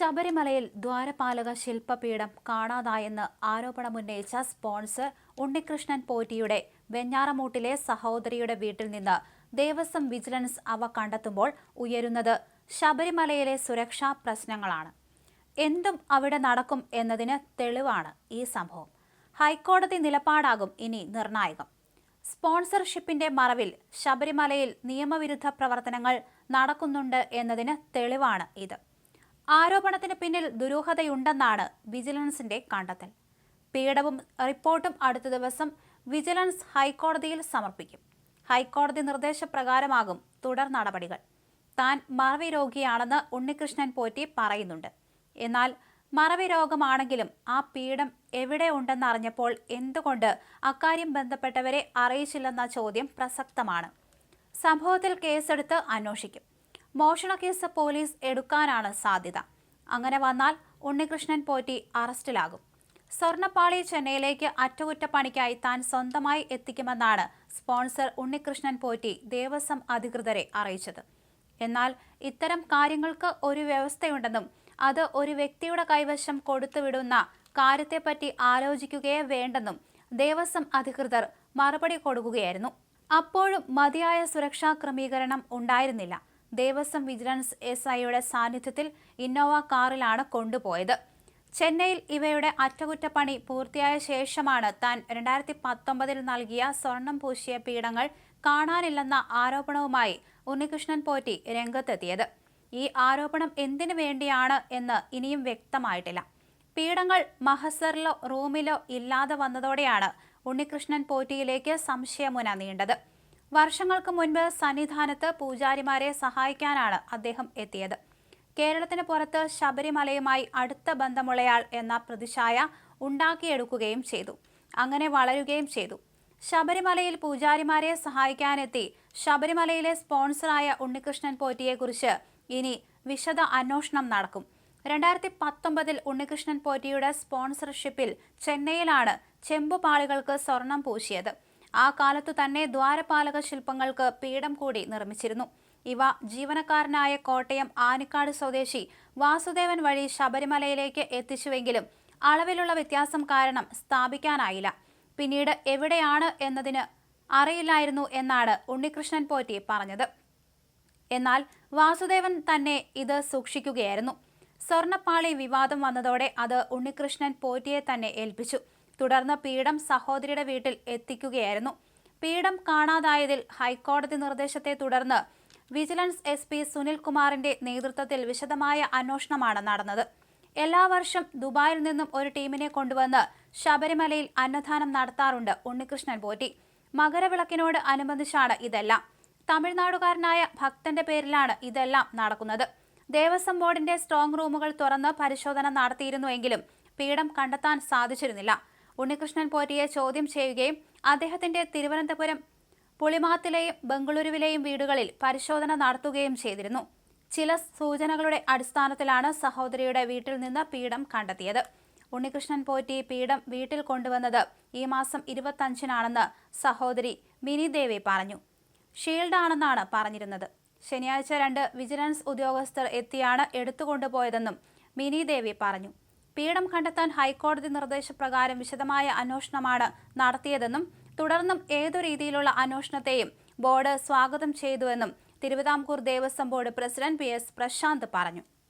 ശബരിമലയിൽ ദ്വാരപാലക ശില്പപീഠം കാണാതായെന്ന് ആരോപണമുന്നയിച്ച സ്പോൺസർ ഉണ്ണികൃഷ്ണൻ പോറ്റിയുടെ വെഞ്ഞാറമൂട്ടിലെ സഹോദരിയുടെ വീട്ടിൽ നിന്ന് ദേവസ്വം വിജിലൻസ് അവ കണ്ടെത്തുമ്പോൾ ഉയരുന്നത് ശബരിമലയിലെ സുരക്ഷാ പ്രശ്നങ്ങളാണ്. എന്തും അവിടെ നടക്കും എന്നതിന് തെളിവാണ് ഈ സംഭവം. ഹൈക്കോടതി നിലപാടാകും ഇനി നിർണായകം. സ്പോൺസർഷിപ്പിന്റെ മറവിൽ ശബരിമലയിൽ നിയമവിരുദ്ധ പ്രവർത്തനങ്ങൾ നടക്കുന്നുണ്ട് എന്നതിന് തെളിവാണ് ഇത്. ആരോപണത്തിന് പിന്നിൽ ദുരൂഹതയുണ്ടെന്നാണ് വിജിലൻസിന്റെ കണ്ടെത്തൽ. പീഡവും റിപ്പോർട്ടും അടുത്ത ദിവസം വിജിലൻസ് ഹൈക്കോടതിയിൽ സമർപ്പിക്കും. ഹൈക്കോടതി നിർദ്ദേശപ്രകാരമാകും തുടർ നടപടികൾ. താൻ മറവി രോഗിയാണെന്ന് ഉണ്ണികൃഷ്ണൻ പോറ്റി പറയുന്നുണ്ട്. എന്നാൽ മറവി രോഗമാണെങ്കിലും ആ പീഡം എവിടെ ഉണ്ടെന്നറിഞ്ഞപ്പോൾ എന്തുകൊണ്ട് അക്കാര്യം ബന്ധപ്പെട്ടവരെ അറിയിച്ചില്ലെന്ന ചോദ്യം പ്രസക്തമാണ്. സംഭവത്തിൽ കേസെടുത്ത് അന്വേഷിക്കും. മോഷണ കേസ് പോലീസ് എടുക്കാനാണ് സാധ്യത. അങ്ങനെ വന്നാൽ ഉണ്ണികൃഷ്ണൻ പോറ്റി അറസ്റ്റിലാകും. സ്വർണപ്പാളി ചെന്നൈയിലേക്ക് അറ്റകുറ്റപ്പണിക്കായി താൻ സ്വന്തമായി എത്തിക്കുമെന്നാണ് സ്പോൺസർ ഉണ്ണികൃഷ്ണൻ പോറ്റി ദേവസ്വം അധികൃതരെ അറിയിച്ചത്. എന്നാൽ ഇത്തരം കാര്യങ്ങൾക്ക് ഒരു വ്യവസ്ഥയുണ്ടെന്നും അത് ഒരു വ്യക്തിയുടെ കൈവശം കൊടുത്തുവിടുന്ന കാര്യത്തെപ്പറ്റി ആലോചിക്കുകയേ വേണ്ടെന്നും ദേവസ്വം അധികൃതർ മറുപടി കൊടുക്കുകയായിരുന്നു. അപ്പോഴും മതിയായ സുരക്ഷാ ക്രമീകരണം ഉണ്ടായിരുന്നില്ല. ദേവസ്വം വിജിലൻസ് എസ് ഐയുടെ സാന്നിധ്യത്തിൽ ഇന്നോവ കാറിലാണ് കൊണ്ടുപോയത്. ചെന്നൈയിൽ ഇവയുടെ അറ്റകുറ്റപ്പണി പൂർത്തിയായ ശേഷമാണ് താൻ രണ്ടായിരത്തി പത്തൊമ്പതിൽ നൽകിയ സ്വർണം പൂശിയ പീഠങ്ങൾ കാണാനില്ലെന്ന ആരോപണവുമായി ഉണ്ണികൃഷ്ണൻ പോറ്റി രംഗത്തെത്തിയത്. ഈ ആരോപണം എന്തിനു വേണ്ടിയാണ് എന്ന് ഇനിയും വ്യക്തമായിട്ടില്ല. പീഠങ്ങൾ മഹസറിലോ റൂമിലോ ഇല്ലാതെ വന്നതോടെയാണ് ഉണ്ണികൃഷ്ണൻ പോറ്റിയിലേക്ക് സംശയമുന നീണ്ടത്. വർഷങ്ങൾക്ക് മുൻപ് സന്നിധാനത്ത് പൂജാരിമാരെ സഹായിക്കാനാണ് അദ്ദേഹം എത്തിയത്. കേരളത്തിന് പുറത്ത് ശബരിമലയുമായി അടുത്ത ബന്ധമുള്ളയാൾ എന്ന പ്രതിച്ഛായ ഉണ്ടാക്കിയെടുക്കുകയും ചെയ്തു. അങ്ങനെ വളരുകയും ചെയ്തു. ശബരിമലയിൽ പൂജാരിമാരെ സഹായിക്കാനെത്തി ശബരിമലയിലെ സ്പോൺസറായ ഉണ്ണികൃഷ്ണൻ പോറ്റിയെക്കുറിച്ച് ഇനി വിശദ അന്വേഷണം നടക്കും. രണ്ടായിരത്തി പത്തൊമ്പതിൽ ഉണ്ണികൃഷ്ണൻ പോറ്റിയുടെ സ്പോൺസർഷിപ്പിൽ ചെന്നൈയിലാണ് ചെമ്പുപാളികൾക്ക് സ്വർണം പൂശിയത്. ആ കാലത്തു തന്നെ ദ്വാരപാലക ശില്പങ്ങൾക്ക് പീഠം കൂടി നിർമ്മിച്ചിരുന്നു. ഇവ ജീവനക്കാരനായ കോട്ടയം ആനിക്കാട് സ്വദേശി വാസുദേവൻ വഴി ശബരിമലയിലേക്ക് എത്തിച്ചുവെങ്കിലും അളവിലുള്ള വ്യത്യാസം കാരണം സ്ഥാപിക്കാനായില്ല. പിന്നീട് എവിടെയാണ് എന്നതിന് അറിയില്ലായിരുന്നു എന്നാണ് ഉണ്ണികൃഷ്ണൻ പോറ്റി പറഞ്ഞത്. എന്നാൽ വാസുദേവൻ തന്നെ ഇത് സൂക്ഷിക്കുകയായിരുന്നു. സ്വർണപ്പാളി വിവാദം വന്നതോടെ അത് ഉണ്ണികൃഷ്ണൻ പോറ്റിയെ തന്നെ ഏൽപ്പിച്ചു. തുടർന്ന് പീഠം സഹോദരിയുടെ വീട്ടിൽ എത്തിക്കുകയായിരുന്നു. പീഠം കാണാതായതിൽ ഹൈക്കോടതി നിർദ്ദേശത്തെ തുടർന്ന് വിജിലൻസ് എസ് പി സുനിൽകുമാറിന്റെ നേതൃത്വത്തിൽ വിശദമായ അന്വേഷണമാണ് നടന്നത്. എല്ലാ വർഷം ദുബായിൽ നിന്നും ഒരു ടീമിനെ കൊണ്ടുവന്ന് ശബരിമലയിൽ അന്നദാനം നടത്താറുണ്ട് ഉണ്ണികൃഷ്ണൻ പോറ്റി. മകരവിളക്കിനോട് അനുബന്ധിച്ചാണ് ഇതെല്ലാം. തമിഴ്നാടുകാരനായ ഭക്തന്റെ പേരിലാണ് ഇതെല്ലാം നടക്കുന്നത്. ദേവസ്വം ബോർഡിന്റെ സ്ട്രോങ് റൂമുകൾ തുറന്ന് പരിശോധന നടത്തിയിരുന്നുവെങ്കിലും പീഠം കണ്ടെത്താൻ സാധിച്ചിരുന്നില്ല. ഉണ്ണികൃഷ്ണൻ പോറ്റിയെ ചോദ്യം ചെയ്യുകയും അദ്ദേഹത്തിന്റെ തിരുവനന്തപുരം പുളിമാത്തിലെയും ബംഗളൂരുവിലെയും വീടുകളിൽ പരിശോധന നടത്തുകയും ചെയ്തിരുന്നു. ചില സൂചനകളുടെ അടിസ്ഥാനത്തിലാണ് സഹോദരിയുടെ വീട്ടിൽ നിന്ന് പീഠം കണ്ടെത്തിയത്. ഉണ്ണികൃഷ്ണൻ പോറ്റി പീഠം വീട്ടിൽ കൊണ്ടുവന്നത് ഈ മാസം ഇരുപത്തഞ്ചിനാണെന്ന് സഹോദരി മിനി ദേവി പറഞ്ഞു. ഷീൽഡാണെന്നാണ് പറഞ്ഞിരുന്നത്. ശനിയാഴ്ച രണ്ട് വിജിലൻസ് ഉദ്യോഗസ്ഥർ എത്തിയാണ് എടുത്തുകൊണ്ടുപോയതെന്നും മിനി ദേവി പറഞ്ഞു. പീഠം കണ്ടെത്താൻ ഹൈക്കോടതി നിർദ്ദേശപ്രകാരം വിശദമായ അന്വേഷണമാണ് നടത്തിയതെന്നും തുടർന്നും ഏതു രീതിയിലുള്ള അന്വേഷണത്തെയും ബോർഡ് സ്വാഗതം ചെയ്തുവെന്നും Thiruvithamkoor Devaswom board president P S Prashanth പറഞ്ഞു.